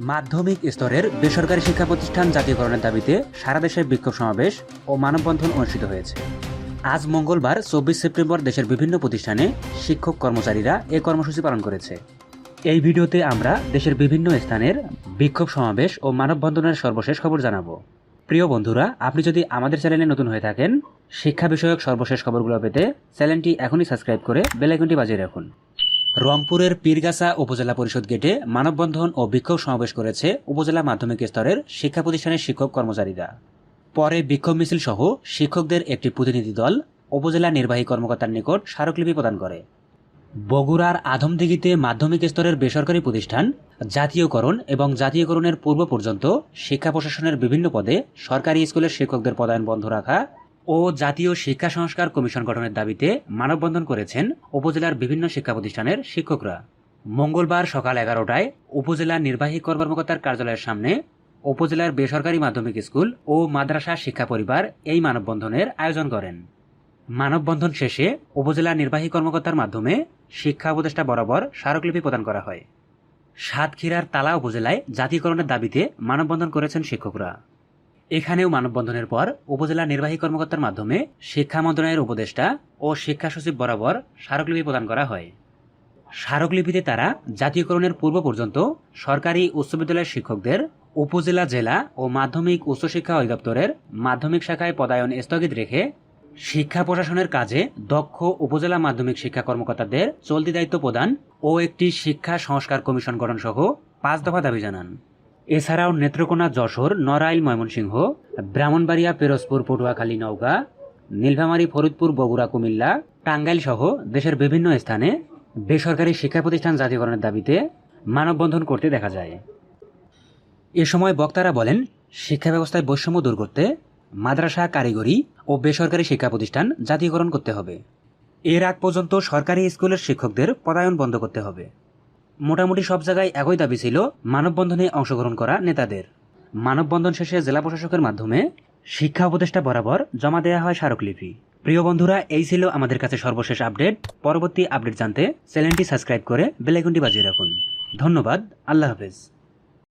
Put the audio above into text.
মাধ্যমিক স্তরের বেসরকারি শিক্ষা প্রতিষ্ঠান জাতীয়করণের দাবিতে সারা দেশে বিক্ষোভ সমাবেশ ও মানববন্ধন অনুষ্ঠিত হয়েছে। আজ মঙ্গলবার, চব্বিশ সেপ্টেম্বর দেশের বিভিন্ন প্রতিষ্ঠানে শিক্ষক কর্মচারীরা এ কর্মসূচি পালন করেছে। এই ভিডিওতে আমরা দেশের বিভিন্ন স্থানের বিক্ষোভ সমাবেশ ও মানববন্ধনের সর্বশেষ খবর জানাব। প্রিয় বন্ধুরা, আপনি যদি আমাদের চ্যানেলে নতুন হয়ে থাকেন, শিক্ষা বিষয়ক সর্বশেষ খবরগুলো পেতে চ্যানেলটি এখনই সাবস্ক্রাইব করে বেল আইকনটি বাজিয়ে রাখুন। রংপুরের পীরগাছা উপজেলা পরিষদ গেটে মানববন্ধন ও বিক্ষোভ সমাবেশ করেছে উপজেলা মাধ্যমিক স্তরের শিক্ষা প্রতিষ্ঠানের শিক্ষক কর্মচারীরা। পরে বিক্ষোভ মিছিল সহ শিক্ষকদের একটি প্রতিনিধি দল উপজেলা নির্বাহী কর্মকর্তার নিকট স্মারকলিপি প্রদান করে। বগুড়ার আধমদিঘিতে মাধ্যমিক স্তরের বেসরকারি প্রতিষ্ঠান জাতীয়করণ এবং জাতীয়করণের পূর্ব পর্যন্ত শিক্ষা প্রশাসনের বিভিন্ন পদে সরকারি স্কুলের শিক্ষকদের পদায়ন বন্ধ রাখা ও জাতীয় শিক্ষা সংস্কার কমিশন গঠনের দাবিতে মানববন্ধন করেছেন উপজেলার বিভিন্ন শিক্ষা প্রতিষ্ঠানের শিক্ষকরা। মঙ্গলবার সকাল এগারোটায় উপজেলা নির্বাহী কর্মকর্তার কার্যালয়ের সামনে উপজেলার বেসরকারি মাধ্যমিক স্কুল ও মাদ্রাসা শিক্ষা পরিবার এই মানববন্ধনের আয়োজন করেন। মানববন্ধন শেষে উপজেলা নির্বাহী কর্মকর্তার মাধ্যমে শিক্ষা উপদেষ্টা বরাবর স্মারকলিপি প্রদান করা হয়। সাতক্ষীরার তালা উপজেলায় জাতীয়করণের দাবিতে মানববন্ধন করেছেন শিক্ষকরা। এখানেও মানববন্ধনের পর উপজেলা নির্বাহী কর্মকর্তার মাধ্যমে শিক্ষা মন্ত্রণালয়ের উপদেষ্টা ও শিক্ষা সচিব বরাবর স্মারকলিপি প্রদান করা হয়। স্মারকলিপিতে তারা জাতীয়করণের পূর্ব পর্যন্ত সরকারি উচ্চ বিদ্যালয়ের শিক্ষকদের উপজেলা, জেলা ও মাধ্যমিক উচ্চশিক্ষা অধিদপ্তরের মাধ্যমিক শাখায় পদায়ন স্থগিত রেখে শিক্ষা প্রশাসনের কাজে দক্ষ উপজেলা মাধ্যমিক শিক্ষা কর্মকর্তাদের চলতি দায়িত্ব প্রদান ও একটি শিক্ষা সংস্কার কমিশন গঠন সহ পাঁচ দফা দাবি জানান। এছাড়াও নেত্রকোনা, যশোর, নড়াইল, ময়মনসিংহ, ব্রাহ্মণবাড়িয়া, পিরোজপুর, পটুয়াখালী, নওগাঁ, নীলফামারী, ফরিদপুর, বগুড়া, কুমিল্লা টাঙ্গাইল সহ দেশের বিভিন্ন স্থানে বেসরকারি শিক্ষা প্রতিষ্ঠান জাতীয়করণের দাবিতে মানববন্ধন করতে দেখা যায়। এ সময় বক্তারা বলেন, শিক্ষা ব্যবস্থায় বৈষম্য দূর করতে মাদ্রাসা, কারিগরি ও বেসরকারি শিক্ষা প্রতিষ্ঠান জাতীয়করণ করতে হবে। এর আগ পর্যন্ত সরকারি স্কুলের শিক্ষকদের পদায়ন বন্ধ করতে হবে। মোটামুটি সব জায়গায় একই দাবি ছিল, মানববন্ধনে অংশগ্রহণ করা নেতাদের। মানববন্ধন শেষে জেলা প্রশাসকের মাধ্যমে শিক্ষা উপদেষ্টা বরাবর জমা দেওয়া হয় স্মারকলিপি। প্রিয় বন্ধুরা, এই ছিল আমাদের কাছে সর্বশেষ আপডেট। পরবর্তী আপডেট জানতে চ্যানেলটি সাবস্ক্রাইব করে বেলাইকনটি বাজিয়ে রাখুন। ধন্যবাদ, আল্লাহ হাফেজ।